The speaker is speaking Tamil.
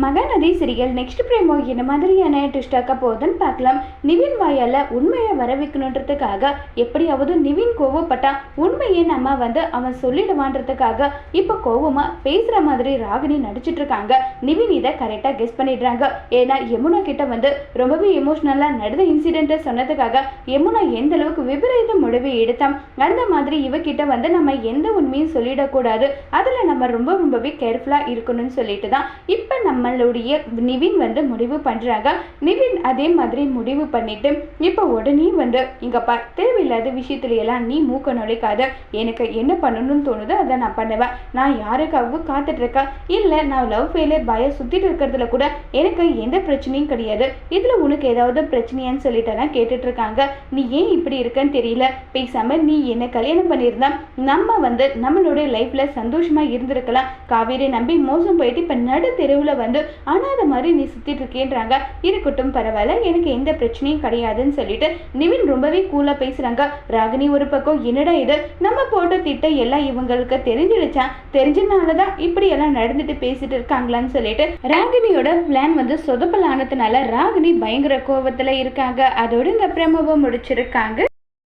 மகாநதி சிறிகள் நெக்ஸ்ட் பிரேமோ என்ன மாதிரியான ட்விஸ்டாக்க போகுதுன்னு பார்க்கலாம். நிவின் வாயால் உண்மையை வர வைக்கணுன்றதுக்காக எப்படியாவது நிவின் கோவப்பட்டா உண்மையை நம்ம வந்து அவன் சொல்லிடுவான்றதுக்காக இப்போ கோவமாக பேசுகிற மாதிரி ராகினி நடிச்சிட்டு இருக்காங்க நிவின் இதை கரெக்டாக கெஸ் பண்ணிடுறாங்க. ஏன்னா யமுனா கிட்ட வந்து ரொம்பவே எமோஷ்னலாக நடந்த இன்சிடென்ட்டை சொன்னதுக்காக யமுனா எந்த அளவுக்கு விபரீத முடிவு எடுத்தான் அந்த மாதிரி இவகிட்ட வந்து நம்ம எந்த உண்மையும் சொல்லிடக்கூடாது. அதில் நம்ம ரொம்ப ரொம்பவே கேர்ஃபுல்லாக இருக்கணும்னு சொல்லிட்டு தான் இப்போ நம்ம நம்மளுடைய நிவின் வந்து முடிவு பண்ணுறாங்க நிவின் அதே மாதிரி முடிவு பண்ணிட்டு இப்போ உடனே வந்து இங்கப்பா தேவையில்லாத விஷயத்துல எல்லாம் நீ மூக்க நுழைக்காத. எனக்கு என்ன பண்ணணும்னு தோணுதோ அதை நான் பண்ணுவேன். நான் யாருக்காகவும் காத்துட்டு இருக்கேன் இல்லை நான் லவ் ஃபெயிலியர் பய சுற்றிட்டு இருக்கிறதுல கூட எனக்கு எந்த பிரச்சனையும் கிடையாது. இதில் உனக்கு ஏதாவது பிரச்சனையான்னு சொல்லிட்டேனா கேட்டுட்ருக்காங்க. இருக்காங்க நீ ஏன் இப்படி இருக்கன்னு தெரியல. பேசாமல் நீ என்ன கல்யாணம் பண்ணியிருந்தா நம்ம வந்து நம்மளுடைய லைஃப்பில் சந்தோஷமாக இருந்திருக்கலாம். காவேரி நம்பி மோசம் போயிட்டு இப்போ நடு தெருவில் வந்து அனாத மாதிரி நீ சுத்திட்டு இருக்கேன்றாங்க இருக்கட்டும் பரவாயில்ல எனக்கு எந்த பிரச்சனையும் கிடையாதுன்னு சொல்லிட்டு நிவின் ரொம்பவே கூலாக பேசுறாங்க. ராகினி ஒரு பக்கம் என்னடா இது? நம்ம போட்ட திட்டம் எல்லாம் இவங்களுக்கு தெரிஞ்சிடுச்சா? தெரிஞ்சதுனால தான் இப்படி எல்லாம் நடந்துட்டு பேசிட்டு இருக்காங்களான்னு சொல்லிட்டு ராகினியோட பிளான் வந்து சொதப்பல் ஆனதுனால ராகினி பயங்கர கோபத்தில் இருக்காங்க. அதோட இந்த பிரமவை முடிச்சிருக்காங்க.